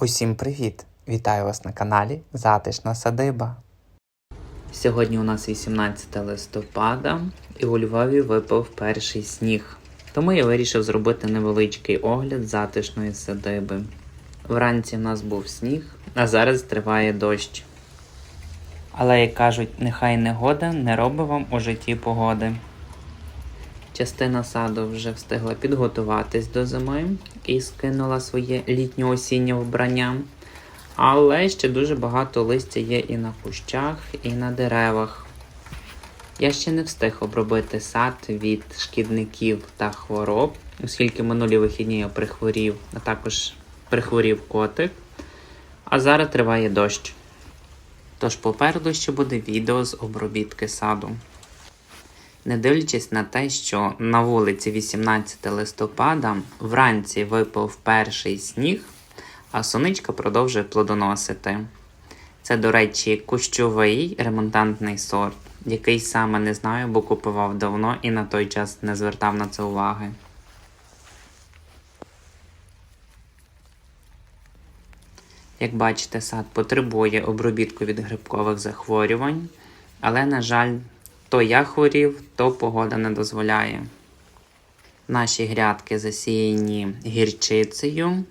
Усім привіт! Вітаю вас на каналі Затишна Садиба. Сьогодні у нас 18 листопада і у Львові випав перший сніг. Тому я вирішив зробити невеличкий огляд затишної садиби. Вранці в нас був сніг, а зараз триває дощ. Але, як кажуть, нехай негода не робить вам у житті погоди. Частина саду вже встигла підготуватись до зими і скинула своє літньо-осіннє вбрання. Але ще дуже багато листя є і на кущах, і на деревах. Я ще не встиг обробити сад від шкідників та хвороб, оскільки минулі вихідні я прихворів, а також прихворів котик. А зараз триває дощ. Тож попереду ще буде відео з обробітки саду. Не дивлячись на те, що на вулиці 18 листопада вранці випав перший сніг, а сонечка продовжує плодоносити. Це, до речі, кущовий ремонтантний сорт, який саме не знаю, бо купував давно і на той час не звертав на це уваги. Як бачите, сад потребує обробітку від грибкових захворювань, але, на жаль, то я хворів, то погода не дозволяє. Наші грядки засіяні гірчицею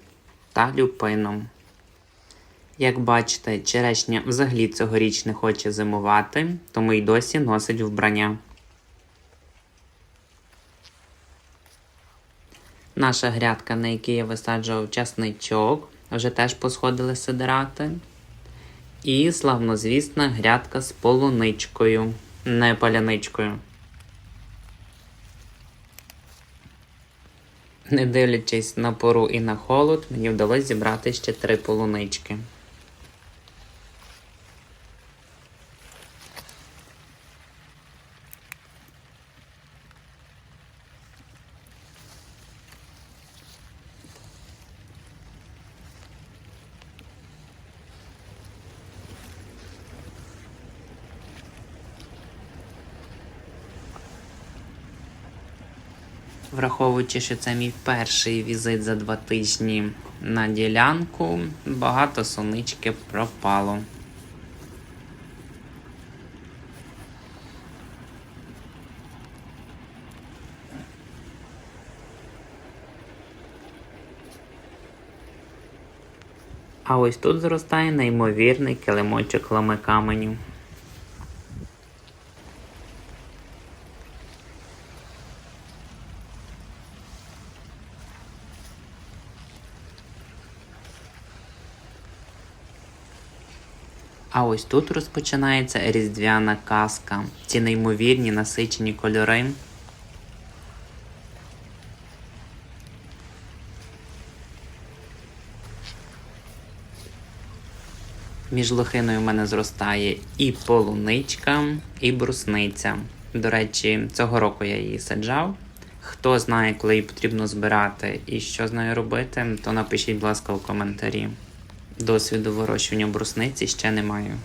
та люпином. Як бачите, черешня взагалі цьогоріч не хоче зимувати, тому й досі носить вбрання. Наша грядка, на якій я висаджував часничок, вже теж посходили сидирати. І славнозвісна грядка з полуничкою, не паляничкою. Не дивлячись на пору і на холод, мені вдалося зібрати ще три полунички. Враховуючи, що це мій перший візит за два тижні на ділянку, багато сонички пропало. А ось тут зростає неймовірний килимочок ламикаменю. А ось тут розпочинається різдвяна казка. Ці неймовірні насичені кольори. Між лохиною в мене зростає і полуничка, і брусниця. До речі, цього року я її саджав. Хто знає, коли її потрібно збирати і що з нею робити, то напишіть, будь ласка, у коментарі. Досвіду вирощування брусниці ще не маю.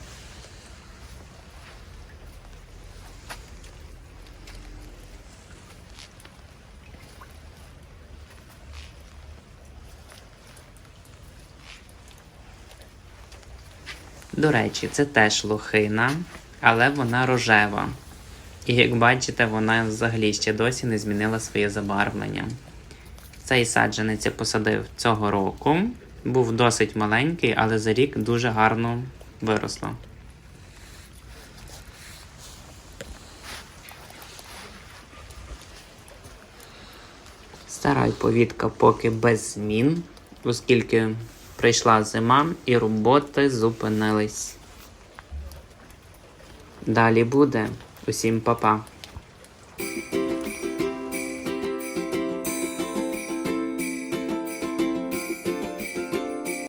До речі, це теж лохина, але вона рожева. І як бачите, вона взагалі ще досі не змінила своє забарвлення. Цей саджанець я посадив цього року. Був досить маленький, але за рік дуже гарно виросло. Стара повітка поки без змін, оскільки прийшла зима і роботи зупинились. Далі буде. Усім па-па.